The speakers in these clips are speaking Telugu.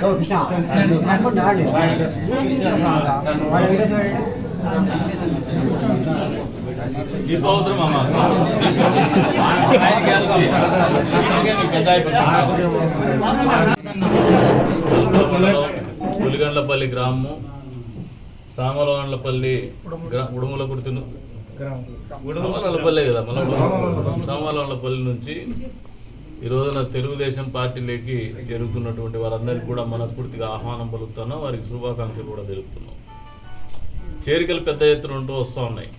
కృష్ణ అనుకోండి ఆడండి వాళ్ళు వెంకటేశ్వర అవసరం అమ్మా పులిగండ్లపల్లి గ్రామము సామలవాండ్లపల్లి ఉడుముల గుర్తును ఉడుమలపల్లి కదా మన సామలవాండ్లపల్లి నుంచి ఈ రోజున తెలుగుదేశం పార్టీలోకి జరుగుతున్నటువంటి వారందరికీ కూడా మనస్ఫూర్తిగా ఆహ్వానం పలుకుతున్నాం వారికి శుభాకాంక్షలు కూడా తెలుపుతున్నాం. చేరికలు పెద్ద ఎత్తున ఉంటూ వస్తూ ఉన్నాయి.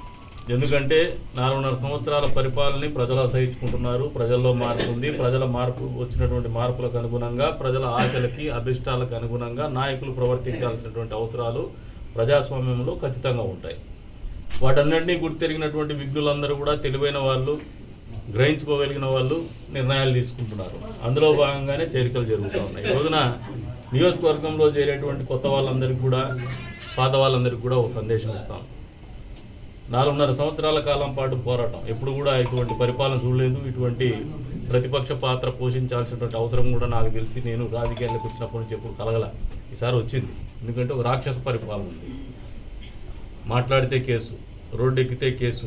ఎందుకంటే నాలుగున్నర సంవత్సరాల పరిపాలనని ప్రజలు అసహించుకుంటున్నారు ప్రజల్లో మార్పు ఉంది. ప్రజల మార్పు వచ్చినటువంటి మార్పులకు అనుగుణంగా ప్రజల ఆశలకి అభిష్టాలకు అనుగుణంగా నాయకులు ప్రవర్తించాల్సినటువంటి అవసరాలు ప్రజాస్వామ్యంలో ఖచ్చితంగా ఉంటాయి. వాటన్నింటినీ గుర్తెరిగినటువంటి విజ్ఞులందరూ కూడా తెలివైన వాళ్ళు గ్రహించుకోగలిగిన వాళ్ళు నిర్ణయాలు తీసుకుంటున్నారు. అందులో భాగంగానే చేరికలు జరుగుతూ ఉన్నాయి. ఈ రోజున నియోజకవర్గంలో చేరేటువంటి కొత్త వాళ్ళందరికీ కూడా పాత వాళ్ళందరికీ కూడా ఒక సందేశం ఇస్తాం. నాలుగున్నర సంవత్సరాల కాలం పాటు పోరాటం. ఎప్పుడు కూడా ఇటువంటి పరిపాలన చూడలేదు. ఇటువంటి ప్రతిపక్ష పాత్ర పోషించాల్సినటువంటి అవసరం కూడా నాకు తెలిసి నేను రాజకీయాలకు వచ్చినప్పటి నుంచి ఎప్పుడు కలగల. ఈసారి వచ్చింది. ఎందుకంటే ఒక రాక్షస పరిపాలన ఉంది. మాట్లాడితే కేసు రోడ్డు ఎక్కితే కేసు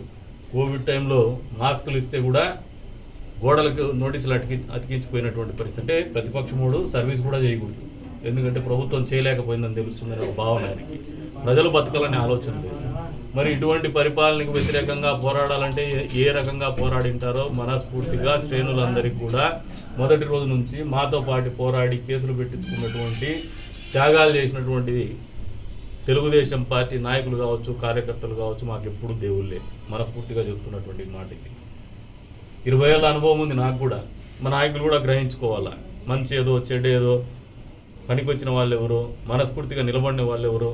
కోవిడ్ టైంలో మాస్కులు ఇస్తే కూడా గోడలకు నోటీసులు అతికి అతికించిపోయినటువంటి పరిస్థితి. అంటే ప్రతిపక్షముడు సర్వీస్ కూడా చేయకూడదు. ఎందుకంటే ప్రభుత్వం చేయలేకపోయిందని తెలుస్తుందని ఒక భావన ఆయనకి. ప్రజలు బతకాలనే ఆలోచన లేదు. మరి ఇటువంటి పరిపాలనకు వ్యతిరేకంగా పోరాడాలంటే ఏ- రకంగా పోరాడింటారో మనస్ఫూర్తిగా శ్రేణులందరికీ కూడా మొదటి రోజు నుంచి మాతో పాటు పోరాడి కేసులు పెట్టించుకున్నటువంటి త్యాగాలు చేసినటువంటిది తెలుగుదేశం పార్టీ నాయకులు కావచ్చు కార్యకర్తలు కావచ్చు మాకు ఎప్పుడు దేవుళ్ళే మనస్ఫూర్తిగా చెప్తున్నటువంటి మాటకి ఇరవై ఏళ్ళ అనుభవం ఉంది నాకు కూడా. మా నాయకులు కూడా గ్రహించుకోవాలా? మంచి ఏదో చెడ్డ ఏదో పనికొచ్చిన వాళ్ళు ఎవరో మనస్ఫూర్తిగా నిలబడిన వాళ్ళు ఎవరో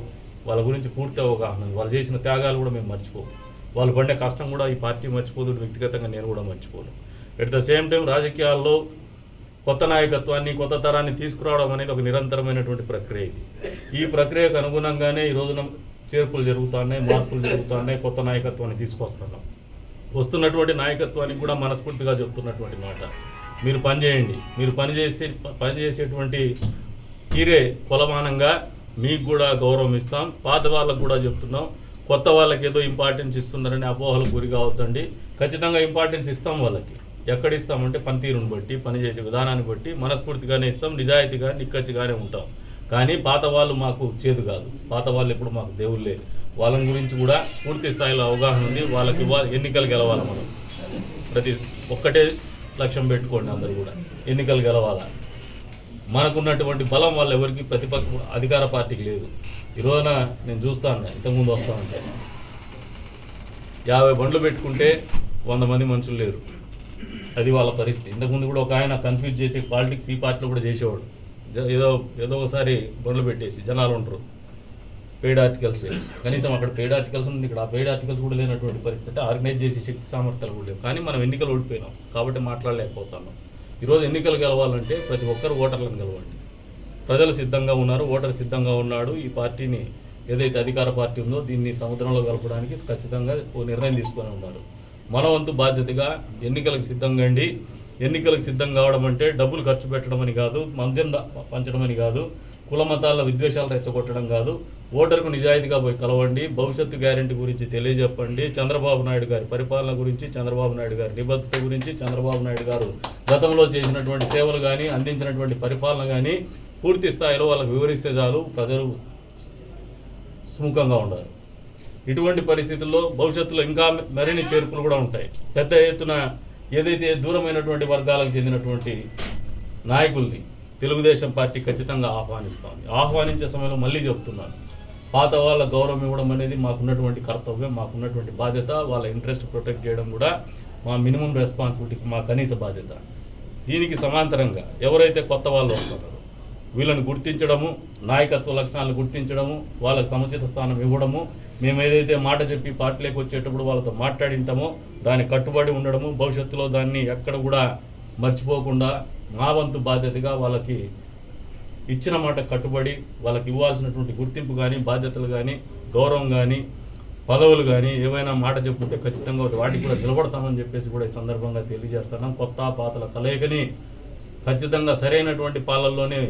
వాళ్ళ గురించి పూర్తి అవగాహన ఉంది. వాళ్ళు చేసిన త్యాగాలు కూడా మేము మర్చిపోము. వాళ్ళు పడిన కష్టం కూడా ఈ పార్టీ మర్చిపోదు వ్యక్తిగతంగా నేను కూడా మర్చిపోను. ఎట్ ద సేమ్ టైం రాజకీయాల్లో కొత్త నాయకత్వాన్ని కొత్త తరాన్ని తీసుకురావడం అనేది ఒక నిరంతరమైనటువంటి ప్రక్రియ ఇది. ఈ ప్రక్రియకు అనుగుణంగానే ఈ రోజున చేర్పులు జరుగుతున్నాయి మార్పులు జరుగుతున్నాయి కొత్త నాయకత్వాన్ని తీసుకొస్తున్నాం. వస్తున్నటువంటి నాయకత్వానికి కూడా మనస్ఫూర్తిగా చెప్తున్నటువంటి మాట. మీరు పనిచేయండి. మీరు పనిచేసే పనిచేసేటువంటి తీరే కొలమానంగా మీకు కూడా గౌరవం ఇస్తాం. పాత వాళ్ళకు కూడా చెప్తున్నాం. కొత్త వాళ్ళకి ఏదో ఇంపార్టెన్స్ ఇస్తున్నారని అపోహలకు గురి కావద్దండి. ఖచ్చితంగా ఇంపార్టెన్స్ ఇస్తాం వాళ్ళకి. ఎక్కడ ఇస్తామంటే పనితీరుని బట్టి పనిచేసే విధానాన్ని బట్టి మనస్ఫూర్తిగానే ఇస్తాం. నిజాయితీగా నిక్కచ్చిగానే ఉంటాం. కానీ పాత వాళ్ళు మాకు చేదు కాదు. పాత వాళ్ళు ఎప్పుడు మాకు దేవుళ్ళే వాళ్ళ గురించి కూడా పూర్తి స్థాయిలో అవగాహన ఉంది. వాళ్ళకి ఎన్నికలు గెలవాలి మనం? ప్రతి ఒక్కటే లక్ష్యం పెట్టుకోండి అందరు కూడా. ఎన్నికలు గెలవాలా? మనకున్నటువంటి బలం వాళ్ళు ఎవరికి ప్రతిపక్ష అధికార పార్టీకి లేదు. ఈ రోజున నేను చూస్తాను ఇంతకుముందు వస్తా ఉంటే యాభై బండ్లు పెట్టుకుంటే వంద మంది మనుషులు లేరు. అది వాళ్ళ పరిస్థితి. ఇంతకుముందు కూడా ఒక ఆయన కన్ఫ్యూజ్ చేసి పాలిటిక్స్ ఈ పార్టీలో కూడా చేసేవాడు. ఏదో ఏదో ఒకసారి బండ్లు పెట్టేసి జనాలు ఉండరు. పెయిడ్ ఆర్టికల్స్ కనీసం అక్కడ పెయిడ్ ఆర్టికల్స్ ఉంది ఇక్కడ ఆ పెయిడ్ ఆర్టికల్స్ కూడా లేనటువంటి పరిస్థితి అంటే ఆర్గనైజ్ చేసే శక్తి సామర్థ్యాలు కూడా లేవు. కానీ మనం ఎన్నికలు ఓడిపోయినాం కాబట్టి మాట్లాడలేకపోతున్నాం. ఈరోజు ఎన్నికలు గెలవాలంటే ప్రతి ఒక్కరు ఓటర్లను గెలవండి. ప్రజలు సిద్ధంగా ఉన్నారు ఓటర్ సిద్ధంగా ఉన్నాడు. ఈ పార్టీని ఏదైతే అధికార పార్టీ ఉందో దీన్ని సముద్రంలో కలపడానికి ఖచ్చితంగా ఓ నిర్ణయం తీసుకొని ఉన్నారు. మన వంతు బాధ్యతగా ఎన్నికలకు సిద్ధంగా అండి ఎన్నికలకు సిద్ధం కావడం అంటే డబ్బులు ఖర్చు పెట్టడం అని కాదు మద్యం పంచడం అని కాదు కుల మతాల విద్వేషాలు రెచ్చగొట్టడం కాదు. ఓటర్కు నిజాయితీగా పోయి కలవండి. భవిష్యత్తు గ్యారెంటీ గురించి తెలియజెప్పండి. చంద్రబాబు నాయుడు గారి పరిపాలన గురించి చంద్రబాబు నాయుడు గారి నిబద్ధత గురించి చంద్రబాబు నాయుడు గారు గతంలో చేసినటువంటి సేవలు కానీ అందించినటువంటి పరిపాలన కానీ పూర్తి స్థాయిలో వాళ్ళకు వివరిస్తే చాలు ప్రజలు సుముఖంగా ఉండాలి. ఇటువంటి పరిస్థితుల్లో భవిష్యత్తులో ఇంకా మరిన్ని చేర్పులు కూడా ఉంటాయి. పెద్ద ఎత్తున ఏదైతే దూరమైనటువంటి వర్గాలకు చెందినటువంటి నాయకుల్ని తెలుగుదేశం పార్టీ ఖచ్చితంగా ఆహ్వానిస్తోంది. ఆహ్వానించే సమయంలో మళ్ళీ చెప్తున్నాను. పాత వాళ్ళ గౌరవం ఇవ్వడం అనేది మాకున్నటువంటి కర్తవ్యం మాకున్నటువంటి బాధ్యత. వాళ్ళ ఇంట్రెస్ట్ ప్రొటెక్ట్ చేయడం కూడా మా మినిమం రెస్పాన్సిబిలిటీ మా కనీస బాధ్యత. దీనికి సమాంతరంగా ఎవరైతే కొత్త వాళ్ళు వస్తారో వీళ్ళని గుర్తించడము నాయకత్వ లక్షణాలను గుర్తించడము వాళ్ళకి సముచిత స్థానం ఇవ్వడము మేము ఏదైతే మాట చెప్పి పార్టీలోకి వచ్చేటప్పుడు వాళ్ళతో మాట్లాడింటామో దానికి కట్టుబడి ఉండడము భవిష్యత్తులో దాన్ని ఎక్కడ కూడా మర్చిపోకుండా మా వంతు బాధ్యతగా వాళ్ళకి ఇచ్చిన మాట కట్టుబడి వాళ్ళకి ఇవ్వాల్సినటువంటి గుర్తింపు కానీ బాధ్యతలు కానీ గౌరవం కానీ పదవులు కానీ ఏవైనా మాట చెప్పుకుంటే ఖచ్చితంగా వాటికి కూడా నిలబడతామని చెప్పేసి కూడా ఈ సందర్భంగా తెలియజేస్తున్నాం. కొత్త పాతల కలయికని ఖచ్చితంగా సరైనటువంటి పాలల్లోనే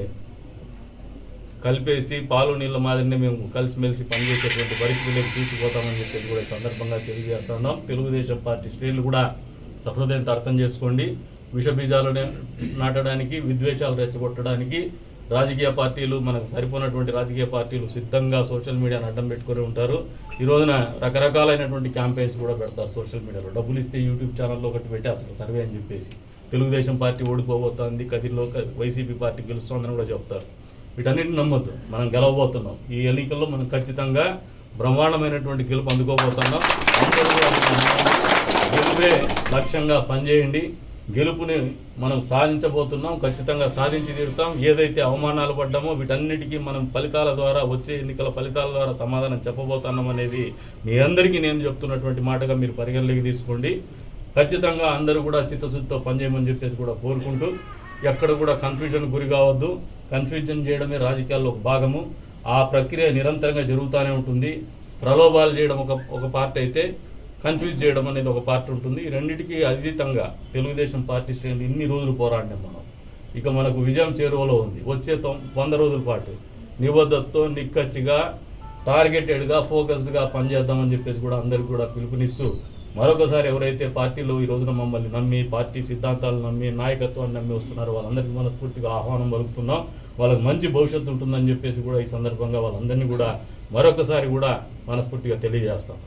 కలిపేసి పాలు నీళ్ళ మాదిరిని మేము కలిసిమెలిసి పనిచేసేటువంటి పరిస్థితులకు తీసుకుపోతామని చెప్పేసి కూడా ఈ సందర్భంగా తెలియజేస్తున్నాం. తెలుగుదేశం పార్టీ శ్రేణులు కూడా సహృదయంతో అర్థం చేసుకోండి. విషబీజాలు నాటడానికి విద్వేషాలు రెచ్చగొట్టడానికి రాజకీయ పార్టీలు మనకు సరిపోయినటువంటి రాజకీయ పార్టీలు సిద్ధంగా సోషల్ మీడియాను అడ్డం పెట్టుకొని ఉంటారు. ఈ రోజున రకరకాలైనటువంటి క్యాంపెయిన్స్ కూడా పెడతారు సోషల్ మీడియాలో. డబ్బులు ఇస్తే యూట్యూబ్ ఛానల్లో ఒకటి పెట్టేస్తారు సర్వే అని చెప్పేసి. తెలుగుదేశం పార్టీ ఓడిపోబోతోంది కదిలో వైసీపీ పార్టీ గెలుస్తోందని కూడా చెప్తారు. వీటన్నిటిని నమ్మొద్దు. మనం గెలవబోతున్నాం. ఈ ఎన్నికల్లో మనం ఖచ్చితంగా బ్రహ్మాండమైనటువంటి గెలుపు అందుకోబోతున్నాం. గెలిపే లక్ష్యంగా పనిచేయండి. గెలుపుని మనం సాధించబోతున్నాం ఖచ్చితంగా సాధించి తీరుతాం. ఏదైతే అవమానాలు పడ్డామో వీటన్నిటికీ మనం ఫలితాల ద్వారా వచ్చే ఎన్నికల ఫలితాల ద్వారా సమాధానం చెప్పబోతున్నాం అనేది మీ అందరికీ నేను చెప్తున్నటువంటి మాటగా మీరు పరిగణలోకి తీసుకోండి. ఖచ్చితంగా అందరూ కూడా చిత్తశుద్ధితో పనిచేయమని చెప్పేసి కూడా కోరుకుంటూ ఎక్కడ కూడా కన్ఫ్యూజన్ గురి కావద్దు. కన్ఫ్యూజన్ చేయడమే రాజకీయాల్లో ఒక భాగము. ఆ ప్రక్రియ నిరంతరంగా జరుగుతూనే ఉంటుంది. ప్రలోభాలు చేయడం ఒక ఒక పార్ట్ అయితే కన్ఫ్యూజ్ చేయడం అనేది ఒక పార్టీ ఉంటుంది. ఈ రెండింటికి అతీతంగా తెలుగుదేశం పార్టీ శ్రేణులు ఇన్ని రోజులు పోరాడినాం మనం. ఇక మనకు విజయం చేరువలో ఉంది. వచ్చే తొం వంద రోజుల పాటు నిబద్ధతతో నిక్కచ్చిగా టార్గెటెడ్గా ఫోకస్డ్గా పనిచేద్దామని చెప్పేసి కూడా అందరికి కూడా పిలుపునిస్తూ మరొకసారి ఎవరైతే పార్టీలో ఈ రోజున మమ్మల్ని నమ్మి పార్టీ సిద్ధాంతాలు నమ్మి నాయకత్వాన్ని నమ్మి వస్తున్నారో వాళ్ళందరికీ మనస్ఫూర్తిగా ఆహ్వానం పలుకుతున్నాం. వాళ్ళకి మంచి భవిష్యత్తు ఉంటుందని చెప్పేసి కూడా ఈ సందర్భంగా వాళ్ళందరినీ కూడా మరొకసారి కూడా మనస్ఫూర్తిగా తెలియజేస్తాం.